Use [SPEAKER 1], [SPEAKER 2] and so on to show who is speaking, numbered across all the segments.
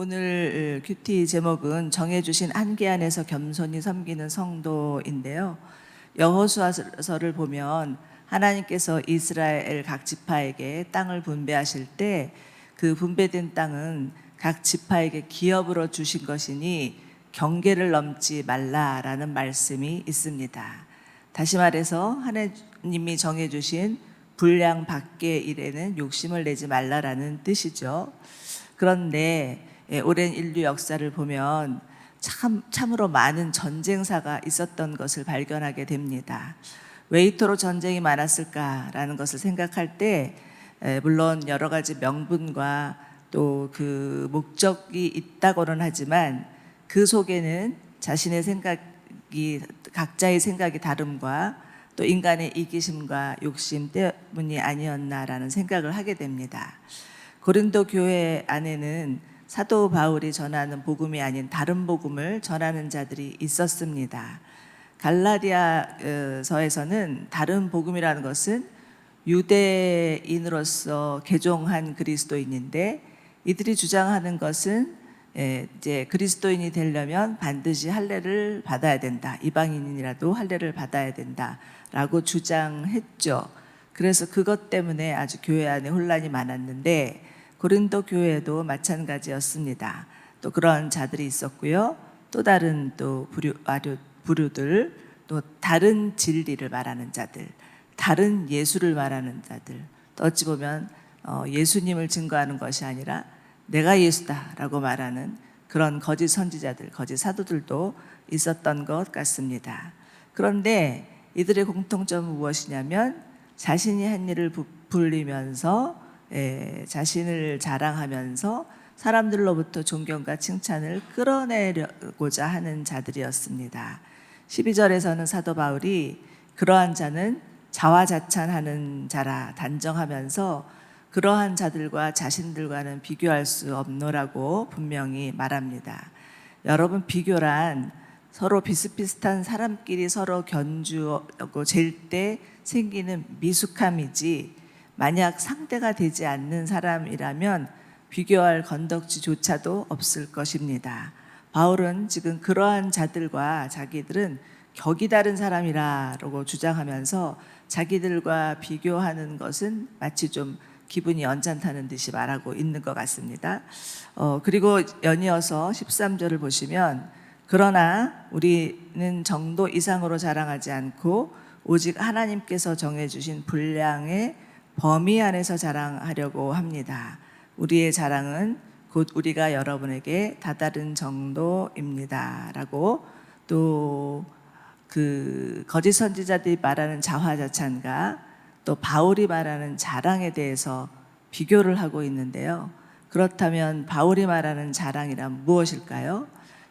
[SPEAKER 1] 오늘 큐티 제목은 정해주신 한계 안에서 겸손히 섬기는 성도인데요. 여호수아서를 보면 하나님께서 이스라엘 각 지파에게 땅을 분배하실 때 그 분배된 땅은 각 지파에게 기업으로 주신 것이니 경계를 넘지 말라라는 말씀이 있습니다. 다시 말해서 하나님이 정해주신 분량 밖의 일에는 욕심을 내지 말라라는 뜻이죠. 그런데 예, 오랜 인류 역사를 보면 참 참으로 많은 전쟁사가 있었던 것을 발견하게 됩니다. 왜 이토록 전쟁이 많았을까라는 것을 생각할 때 에, 물론 여러 가지 명분과 또 그 목적이 있다고는 하지만 그 속에는 자신의 생각이 각자의 생각이 다름과 또 인간의 이기심과 욕심 때문이 아니었나라는 생각을 하게 됩니다. 고린도 교회 안에는 사도 바울이 전하는 복음이 아닌 다른 복음을 전하는 자들이 있었습니다. 갈라디아서에서는 다른 복음이라는 것은 유대인으로서 개종한 그리스도인인데 이들이 주장하는 것은 예, 이제 그리스도인이 되려면 반드시 할례를 받아야 된다. 이방인이라도 할례를 받아야 된다라고 주장했죠. 그래서 그것 때문에 아주 교회 안에 혼란이 많았는데 고린도 교회도 마찬가지였습니다. 또 그런 자들이 있었고요. 또 다른 또 부류, 아류, 부류들, 또 다른 진리를 말하는 자들, 다른 예수를 말하는 자들, 또 어찌 보면 어, 예수님을 증거하는 것이 아니라 내가 예수다라고 말하는 그런 거짓 선지자들, 거짓 사도들도 있었던 것 같습니다. 그런데 이들의 공통점은 무엇이냐면 자신이 한 일을 부풀리면서 예, 자신을 자랑하면서 사람들로부터 존경과 칭찬을 끌어내고자 하는 자들이었습니다. 12절에서는 사도 바울이 그러한 자는 자화자찬하는 자라 단정하면서 그러한 자들과 자신들과는 비교할 수 없노라고 분명히 말합니다. 여러분 비교란 서로 비슷비슷한 사람끼리 서로 견주고 잴 때 생기는 미숙함이지 만약 상대가 되지 않는 사람이라면 비교할 건덕지조차도 없을 것입니다. 바울은 지금 그러한 자들과 자기들은 격이 다른 사람이라고 주장하면서 자기들과 비교하는 것은 마치 좀 기분이 언짢다는 듯이 말하고 있는 것 같습니다. 어, 그리고 연이어서 13절을 보시면 그러나 우리는 정도 이상으로 자랑하지 않고 오직 하나님께서 정해주신 분량의 범위 안에서 자랑하려고 합니다. 우리의 자랑은 곧 우리가 여러분에게 다다른 정도입니다. 라고 또 그 거짓 선지자들이 말하는 자화자찬과 또 바울이 말하는 자랑에 대해서 비교를 하고 있는데요. 그렇다면 바울이 말하는 자랑이란 무엇일까요?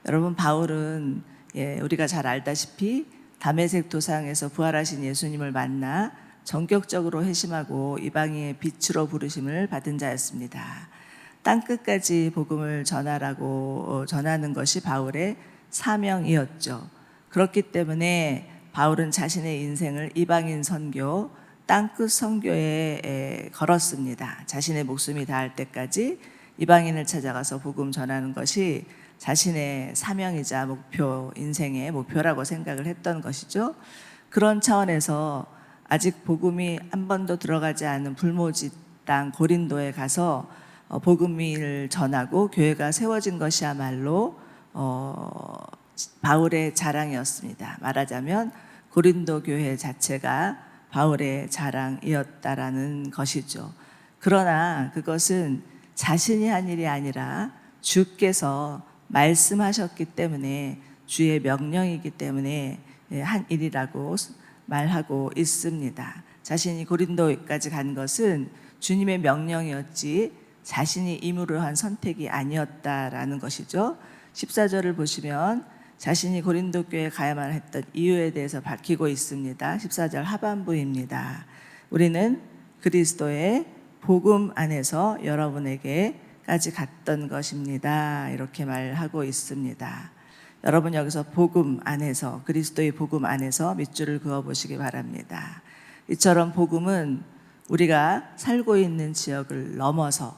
[SPEAKER 1] 여러분 바울은 예, 우리가 잘 알다시피 담에색 도상에서 부활하신 예수님을 만나 전격적으로 회심하고 이방인의 빛으로 부르심을 받은 자였습니다. 땅 끝까지 복음을 전하라고 어, 전하는 것이 바울의 사명이었죠. 그렇기 때문에 바울은 자신의 인생을 이방인 선교, 땅끝 선교에 걸었습니다. 자신의 목숨이 닿을 때까지 이방인을 찾아가서 복음 전하는 것이 자신의 사명이자 목표, 인생의 목표라고 생각을 했던 것이죠. 그런 차원에서 아직 복음이 한 번도 들어가지 않은 불모지 땅 고린도에 가서 어, 복음을 전하고 교회가 세워진 것이야말로 어, 바울의 자랑이었습니다. 말하자면 고린도 교회 자체가 바울의 자랑이었다라는 것이죠. 그러나 그것은 자신이 한 일이 아니라 주께서 말씀하셨기 때문에 주의 명령이기 때문에 한 일이라고 말하고 있습니다. 자신이 고린도까지 간 것은 주님의 명령이었지 자신이 임으로 한 선택이 아니었다라는 것이죠. 14절을 보시면 자신이 고린도 교회에 가야만 했던 이유에 대해서 밝히고 있습니다. 14절 하반부입니다. 우리는 그리스도의 복음 안에서 여러분에게까지 갔던 것입니다. 이렇게 말하고 있습니다. 여러분 여기서 복음 안에서 그리스도의 복음 안에서 밑줄을 그어 보시기 바랍니다. 이처럼 복음은 우리가 살고 있는 지역을 넘어서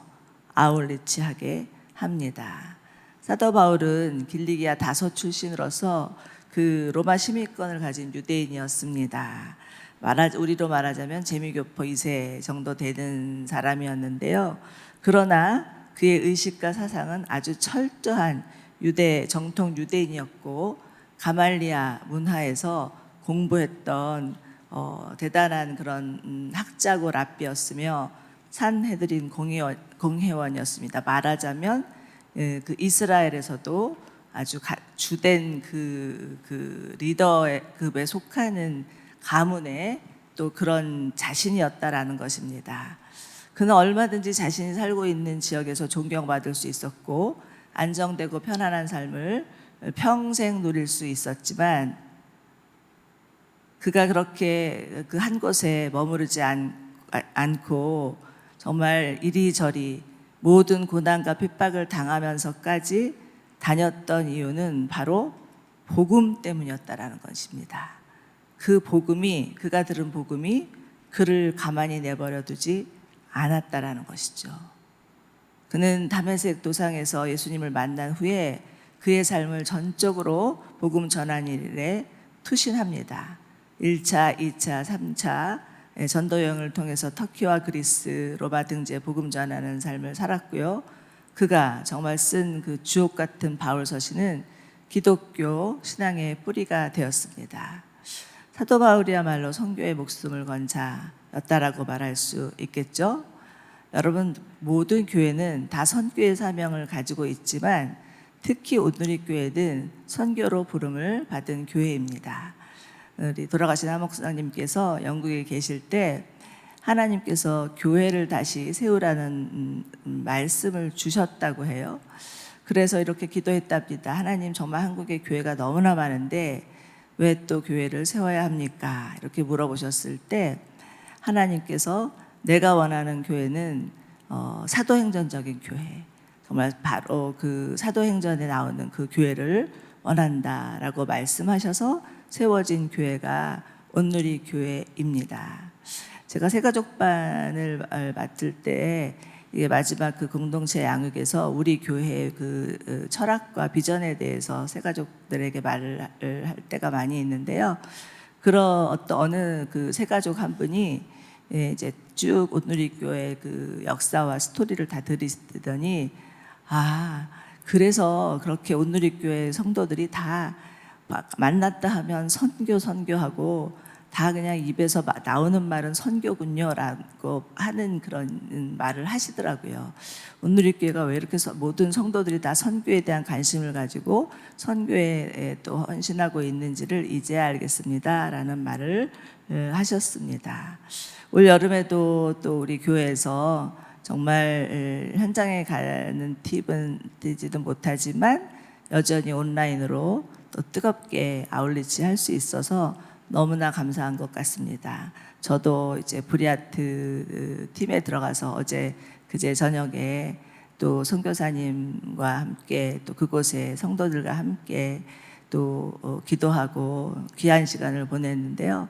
[SPEAKER 1] 아울리치하게 합니다. 사도 바울은 길리기아 다소 출신으로서 그 로마 시민권을 가진 유대인이었습니다. 말하, 우리로 말하자면 재미교포 2세 정도 되는 사람이었는데요. 그러나 그의 의식과 사상은 아주 철저한 유대 정통 유대인이었고 가말리아 문화에서 공부했던 어, 대단한 그런 음, 학자고 랍비였으며 산헤드린 공회원, 공회원이었습니다. 말하자면 예, 그 이스라엘에서도 아주 가, 주된 그, 그 리더의 급에 속하는 가문의 또 그런 자신이었다라는 것입니다. 그는 얼마든지 자신이 살고 있는 지역에서 존경받을 수 있었고 안정되고 편안한 삶을 평생 누릴 수 있었지만 그가 그렇게 그 한 곳에 머무르지 않, 아- 않고 정말 이리저리 모든 고난과 핍박을 당하면서까지 다녔던 이유는 바로 복음 때문이었다라는 것입니다. 그 복음이 그가 들은 복음이 그를 가만히 내버려 두지 않았다라는 것이죠. 그는 다메섹 도상에서 예수님을 만난 후에 그의 삶을 전적으로 복음 전한 일에 투신합니다. 1차, 2차, 3차 예, 전도 여행을 통해서 터키와 그리스, 로마 등지에 복음 전하는 삶을 살았고요. 그가 정말 쓴 그 주옥 같은 바울 서신은 기독교 신앙의 뿌리가 되었습니다. 사도 바울이야말로 선교의 목숨을 건 자였다라고 말할 수 있겠죠. 여러분 모든 교회는 다 선교의 사명을 가지고 있지만 특히 오누리 교회는 선교로 부름을 받은 교회입니다. 우리 돌아가신 한 목사님께서 영국에 계실 때 하나님께서 교회를 다시 세우라는 음, 음, 말씀을 주셨다고 해요. 그래서 이렇게 기도했답니다. 하나님 정말 한국에 교회가 너무나 많은데 왜 또 교회를 세워야 합니까? 이렇게 물어보셨을 때 하나님께서 내가 원하는 교회는 어, 사도행전적인 교회, 정말 바로 그 사도행전에 나오는 그 교회를 원한다라고 말씀하셔서 세워진 교회가 온누리 교회입니다. 제가 새가족반을 맡을 때 마지막 그 공동체 양육에서 우리 교회의 그 어, 철학과 비전에 대해서 새가족들에게 말을 할 때가 많이 있는데요. 그런 어떤 어느 그 새가족 한 분이 예, 이제 쭉 온누리 교회 그 역사와 스토리를 다 들으시더니 아 그래서 그렇게 온누리 교회 성도들이 다막 만났다 하면 선교 선교하고 다 그냥 입에서 마- 나오는 말은 선교군요라고 하는 그런 말을 하시더라고요. 온누리 교회가 왜 이렇게 서- 모든 성도들이 다 선교에 대한 관심을 가지고 선교에 또 헌신하고 있는지를 이제야 알겠습니다라는 말을 에, 하셨습니다. 올 여름에도 또 우리 교회에서 정말 에, 현장에 가는 팁은 되지도 못하지만 여전히 온라인으로 또 뜨겁게 아울리치 할 수 있어서 너무나 감사한 것 같습니다. 저도 이제 브리아트 팀에 들어가서 어제 그제 저녁에 또 선교사님과 함께 또 그곳에 성도들과 함께 또 어, 기도하고 귀한 시간을 보냈는데요.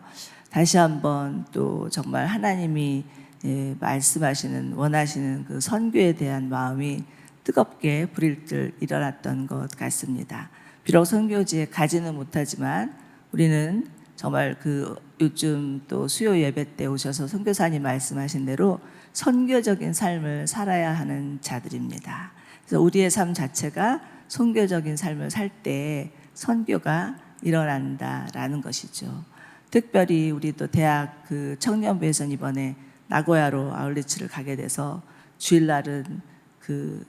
[SPEAKER 1] 다시 한번 또 정말 하나님이 예, 말씀하시는 원하시는 그 선교에 대한 마음이 뜨겁게 불일 듯 일어났던 것 같습니다. 비록 선교지에 가지는 못하지만 우리는 정말 그 요즘 또 수요 예배 때 오셔서 선교사님 말씀하신 대로 선교적인 삶을 살아야 하는 자들입니다. 그래서 우리의 삶 자체가 선교적인 삶을 살 때 선교가 일어난다라는 것이죠. 특별히 우리 또 대학 그 청년부에서는 이번에 나고야로 아울리치를 가게 돼서 주일날은 그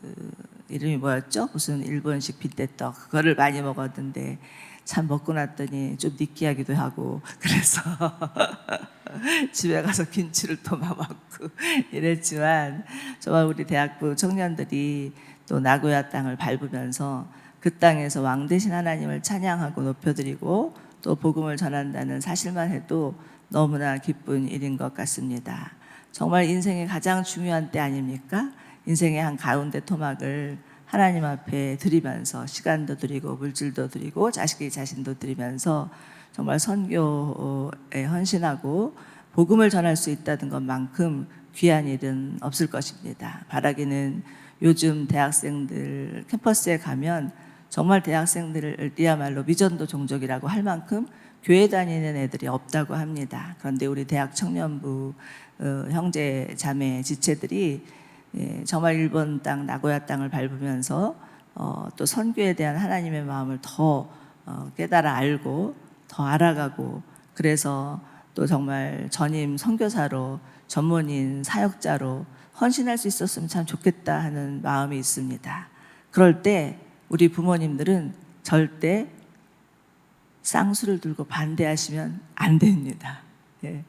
[SPEAKER 1] 이름이 뭐였죠? 무슨 일본식 빈대떡 그거를 많이 먹었는데 참 먹고 났더니 좀 느끼하기도 하고 그래서 집에 가서 김치를 또막 먹고 이랬지만 정말 우리 대학부 청년들이 또 나고야 땅을 밟으면서 그 땅에서 왕 대신 하나님을 찬양하고 높여드리고 또 복음을 전한다는 사실만 해도 너무나 기쁜 일인 것 같습니다. 정말 인생의 가장 중요한 때 아닙니까? 인생의 한 가운데 토막을 하나님 앞에 드리면서 시간도 드리고 물질도 드리고 자식의 자신도 드리면서 정말 선교에 헌신하고 복음을 전할 수 있다는 것만큼 귀한 일은 없을 것입니다. 바라기는 요즘 대학생들 캠퍼스에 가면 정말 대학생들이야말로 미전도 종족이라고 할 만큼 교회 다니는 애들이 없다고 합니다. 그런데 우리 대학 청년부 어, 형제 자매 지체들이 예, 정말 일본 땅 나고야 땅을 밟으면서 어, 또 선교에 대한 하나님의 마음을 더 어, 깨달아 알고 더 알아가고 그래서 또 정말 전임 선교사로 전문인 사역자로 헌신할 수 있었으면 참 좋겠다 하는 마음이 있습니다. 그럴 때 우리 부모님들은 절대 쌍수를 들고 반대하시면 안 됩니다. 예.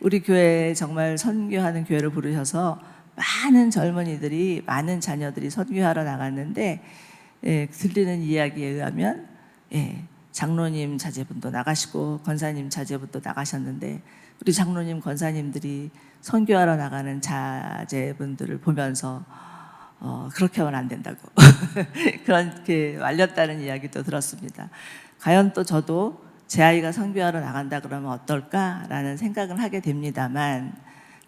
[SPEAKER 1] 우리 교회에 정말 선교하는 교회를 부르셔서 많은 젊은이들이 많은 자녀들이 선교하러 나갔는데 예, 들리는 이야기에 의하면 예, 장로님 자제분도 나가시고 권사님 자제분도 나가셨는데 우리 장로님 권사님들이 선교하러 나가는 자제분들을 보면서 어, 그렇게 하면 안 된다고 그렇게 말렸다는 이야기도 들었습니다. 과연 또 저도 제 아이가 선교하러 나간다 그러면 어떨까라는 생각을 하게 됩니다만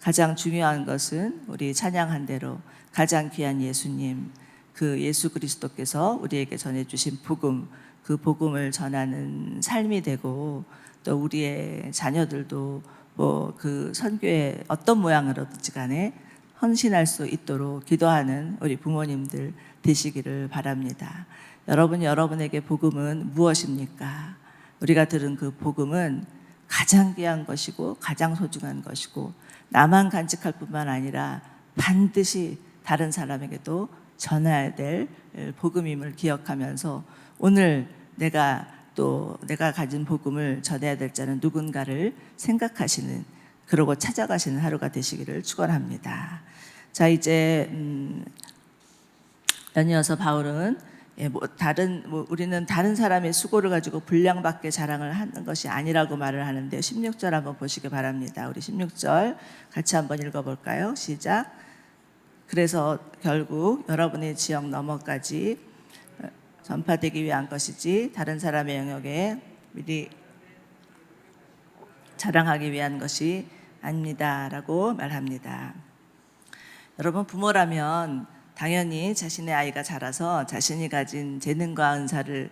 [SPEAKER 1] 가장 중요한 것은 우리 찬양한 대로 가장 귀한 예수님 그 예수 그리스도께서 우리에게 전해 주신 복음 그 복음을 전하는 삶이 되고 또 우리의 자녀들도 뭐 그 선교의 어떤 모양으로든지 간에 헌신할 수 있도록 기도하는 우리 부모님들 되시기를 바랍니다. 여러분 여러분에게 복음은 무엇입니까? 우리가 들은 그 복음은 가장 귀한 것이고 가장 소중한 것이고 나만 간직할 뿐만 아니라 반드시 다른 사람에게도 전해야 될 복음임을 기억하면서 오늘 내가 또 내가 가진 복음을 전해야 될 자는 누군가를 생각하시는 그러고 찾아가시는 하루가 되시기를 축원합니다. 자 이제 음, 연이어서 바울은 예, 뭐 다른 뭐 우리는 다른 사람의 수고를 가지고 분량밖에 자랑을 하는 것이 아니라고 말을 하는데 16절 한번 보시기 바랍니다. 우리 16절 같이 한번 읽어 볼까요? 시작. 그래서 결국 여러분의 지역 너머까지 전파되기 위한 것이지 다른 사람의 영역에 미리 자랑하기 위한 것이 아닙니다라고 말합니다. 여러분 부모라면 당연히 자신의 아이가 자라서 자신이 가진 재능과 은사를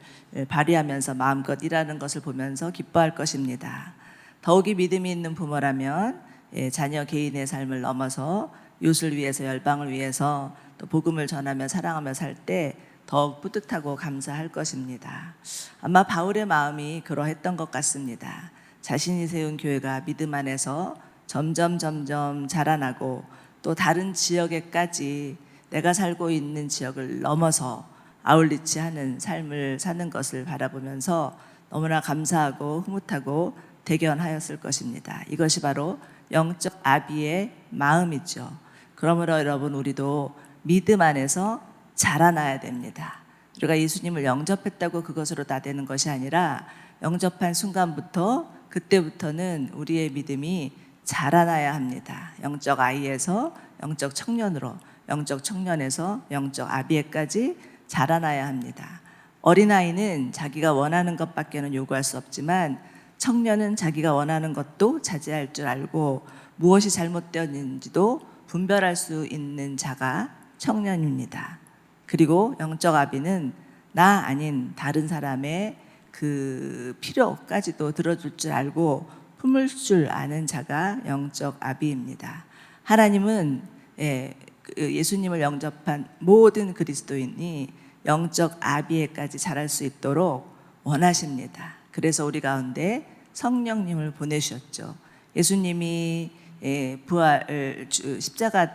[SPEAKER 1] 발휘하면서 마음껏 일하는 것을 보면서 기뻐할 것입니다. 더욱이 믿음이 있는 부모라면 예, 자녀 개인의 삶을 넘어서 이웃을 위해서 열방을 위해서 또 복음을 전하며 사랑하며 살 때 더욱 뿌듯하고 감사할 것입니다. 아마 바울의 마음이 그러했던 것 같습니다. 자신이 세운 교회가 믿음 안에서 점점 점점 자라나고 또 다른 지역에까지 내가 살고 있는 지역을 넘어서 아울리치 하는 삶을 사는 것을 바라보면서 너무나 감사하고 흐뭇하고 대견하였을 것입니다. 이것이 바로 영적 아비의 마음이죠. 그러므로 여러분 우리도 믿음 안에서 자라나야 됩니다. 우리가 예수님을 영접했다고 그것으로 다 되는 것이 아니라 영접한 순간부터 그때부터는 우리의 믿음이 자라나야 합니다. 영적 아이에서 영적 청년으로, 영적 청년에서 영적 아비에까지 자라나야 합니다. 어린아이는 자기가 원하는 것밖에는 요구할 수 없지만 청년은 자기가 원하는 것도 자제할 줄 알고 무엇이 잘못되었는지도 분별할 수 있는 자가 청년입니다. 그리고 영적 아비는 나 아닌 다른 사람의 그 필요까지도 들어줄 줄 알고 품을 줄 아는 자가 영적 아비입니다. 하나님은 예, 그 예수님을 영접한 모든 그리스도인이 영적 아비에까지 자랄 수 있도록 원하십니다. 그래서 우리 가운데 성령님을 보내주셨죠. 예수님이 예, 부활 십자가에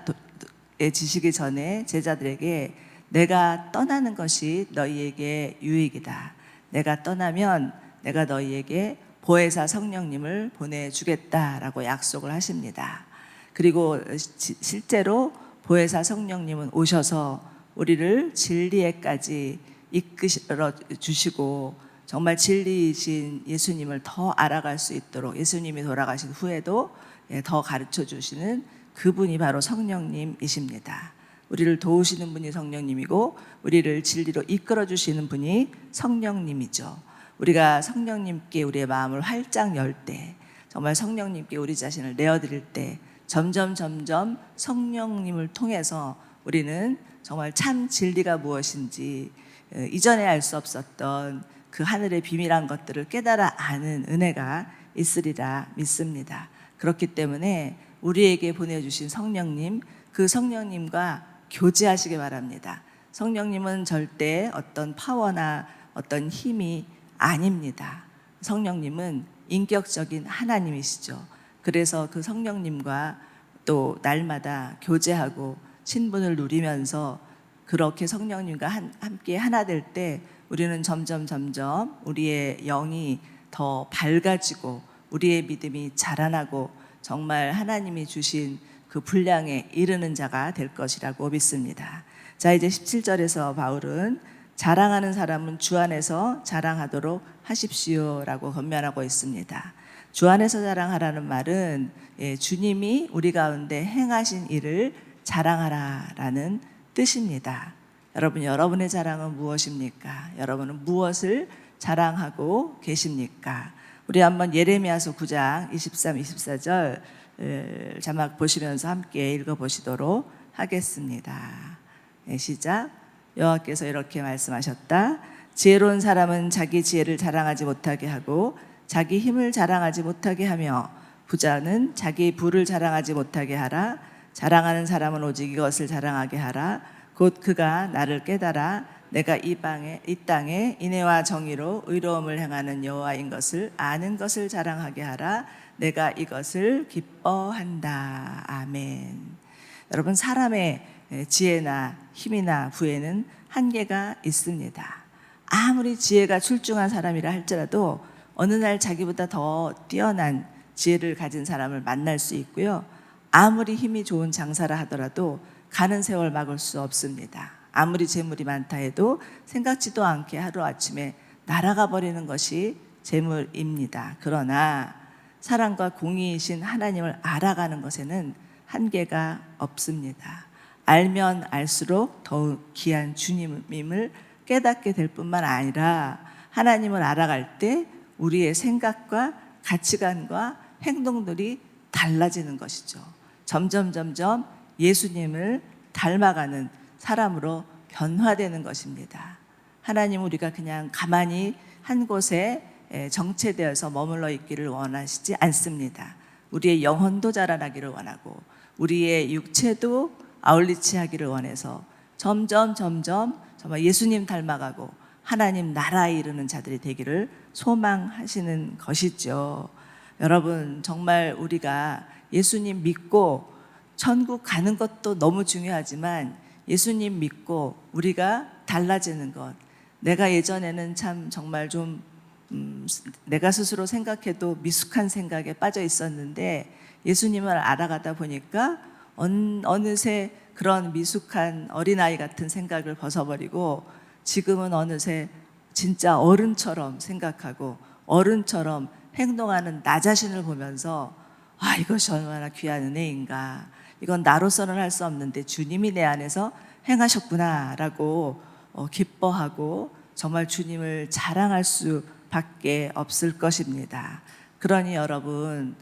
[SPEAKER 1] 지시기 전에 제자들에게 내가 떠나는 것이 너희에게 유익이다. 내가 떠나면 내가 너희에게 보혜사 성령님을 보내주겠다라고 약속을 하십니다. 그리고 실제로 보혜사 성령님은 오셔서 우리를 진리에까지 이끌어 주시고 정말 진리이신 예수님을 더 알아갈 수 있도록 예수님이 돌아가신 후에도 예, 더 가르쳐 주시는 그분이 바로 성령님이십니다. 우리를 도우시는 분이 성령님이고 우리를 진리로 이끌어 주시는 분이 성령님이죠. 우리가 성령님께 우리의 마음을 활짝 열 때, 정말 성령님께 우리 자신을 내어 드릴 때, 점점 점점 성령님을 통해서 우리는 정말 참 진리가 무엇인지 어, 이전에 알 수 없었던 그 하늘의 비밀한 것들을 깨달아 아는 은혜가 있으리라 믿습니다. 그렇기 때문에 우리에게 보내주신 성령님, 그 성령님과 교제하시기 바랍니다. 성령님은 절대 어떤 파워나 어떤 힘이 아닙니다. 성령님은 인격적인 하나님이시죠. 그래서 그 성령님과 또 날마다 교제하고 친분을 누리면서 그렇게 성령님과 한- 함께 하나 될 때 우리는 점점 점점 우리의 영이 더 밝아지고 우리의 믿음이 자라나고 정말 하나님이 주신 그 분량에 이르는 자가 될 것이라고 믿습니다. 자, 이제 17절에서 바울은 자랑하는 사람은 주 안에서 자랑하도록 하십시오라고 건면하고 있습니다. 주 안에서 자랑하라는 말은 예, 주님이 우리 가운데 행하신 일을 자랑하라라는 뜻입니다. 여러분, 여러분의 자랑은 무엇입니까? 여러분은 무엇을 자랑하고 계십니까? 우리 한번 예레미야서 9장 23, 24절 을 자막 보시면서 함께 읽어보시도록 하겠습니다. 네, 시작. 여호와께서 이렇게 말씀하셨다. 지혜로운 사람은 자기 지혜를 자랑하지 못하게 하고 자기 힘을 자랑하지 못하게 하며 부자는 자기 부를 자랑하지 못하게 하라. 자랑하는 사람은 오직 이것을 자랑하게 하라. 곧 그가 나를 깨달아 내가 이 방에 이 땅에 인애와 정의로 의로움을 행하는 여호와인 것을 아는 것을 자랑하게 하라. 내가 이것을 기뻐한다. 아멘. 여러분 사람의 지혜나 힘이나 부에는 한계가 있습니다. 아무리 지혜가 출중한 사람이라 할지라도 어느 날 자기보다 더 뛰어난 지혜를 가진 사람을 만날 수 있고요. 아무리 힘이 좋은 장사라 하더라도 가는 세월 막을 수 없습니다. 아무리 재물이 많다 해도 생각지도 않게 하루아침에 날아가 버리는 것이 재물입니다. 그러나 사랑과 공의이신 하나님을 알아가는 것에는 한계가 없습니다. 알면 알수록 더욱 귀한 주님임을 깨닫게 될 뿐만 아니라 하나님을 알아갈 때 우리의 생각과 가치관과 행동들이 달라지는 것이죠. 점점 점점 예수님을 닮아가는 사람으로 변화되는 것입니다. 하나님 우리가 그냥 가만히 한 곳에 에, 정체되어서 머물러 있기를 원하시지 않습니다. 우리의 영혼도 자라나기를 원하고 우리의 육체도 아울리치 하기를 원해서 점점 점점 정말 예수님 닮아가고 하나님 나라에 이르는 자들이 되기를 소망하시는 것이죠. 여러분 정말 우리가 예수님 믿고 천국 가는 것도 너무 중요하지만 예수님 믿고 우리가 달라지는 것. 내가 예전에는 참 정말 좀 음, 내가 스스로 생각해도 미숙한 생각에 빠져 있었는데 예수님을 알아가다 보니까 언- 어느새 그런 미숙한 어린아이 같은 생각을 벗어버리고 지금은 어느새 진짜 어른처럼 생각하고 어른처럼 행동하는 나 자신을 보면서 아 이것이 얼마나 귀한 은혜인가 이건 나로서는 할 수 없는데 주님이 내 안에서 행하셨구나라고 어, 기뻐하고 정말 주님을 자랑할 수밖에 없을 것입니다. 그러니 여러분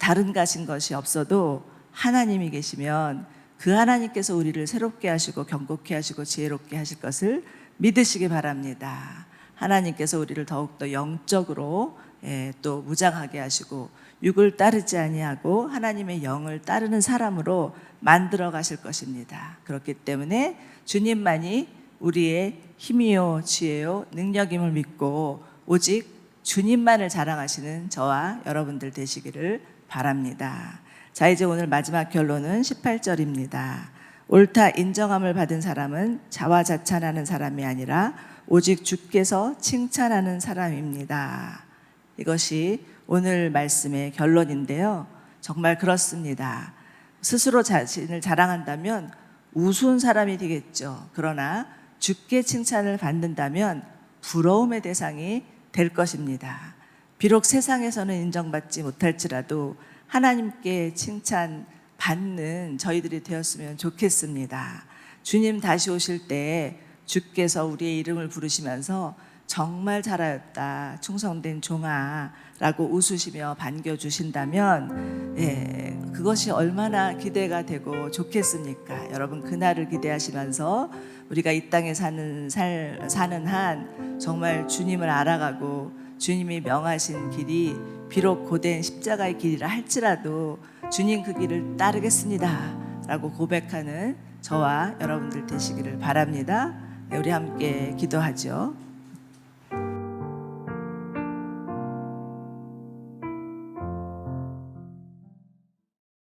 [SPEAKER 1] 다른 가신 것이 없어도 하나님이 계시면 그 하나님께서 우리를 새롭게 하시고 경고케 하시고 지혜롭게 하실 것을 믿으시기 바랍니다. 하나님께서 우리를 더욱더 영적으로 예, 또 무장하게 하시고 육을 따르지 아니하고 하나님의 영을 따르는 사람으로 만들어 가실 것입니다. 그렇기 때문에 주님만이 우리의 힘이요 지혜요 능력임을 믿고 오직 주님만을 자랑하시는 저와 여러분들 되시기를 바랍니다. 자, 이제 오늘 마지막 결론은 18절입니다. 옳다 인정함을 받은 사람은 자화자찬하는 사람이 아니라 오직 주께서 칭찬하는 사람입니다. 이것이 오늘 말씀의 결론인데요. 정말 그렇습니다. 스스로 자신을 자랑한다면 우스운 사람이 되겠죠. 그러나 주께 칭찬을 받는다면 부러움의 대상이 될 것입니다. 비록 세상에서는 인정받지 못할지라도 하나님께 칭찬 받는 저희들이 되었으면 좋겠습니다. 주님 다시 오실 때 주께서 우리의 이름을 부르시면서 정말 잘하였다. 충성된 종아라고 웃으시며 반겨 주신다면 예, 그것이 얼마나 기대가 되고 좋겠습니까? 여러분 그날을 기대하시면서 우리가 이 땅에 사는 살 사는 한 정말 주님을 알아가고 주님이 명하신 길이 비록 고된 십자가의 길이라 할지라도 주님 그 길을 따르겠습니다 라고 고백하는 저와 여러분들 되시기를 바랍니다. 네, 우리 함께 기도하죠.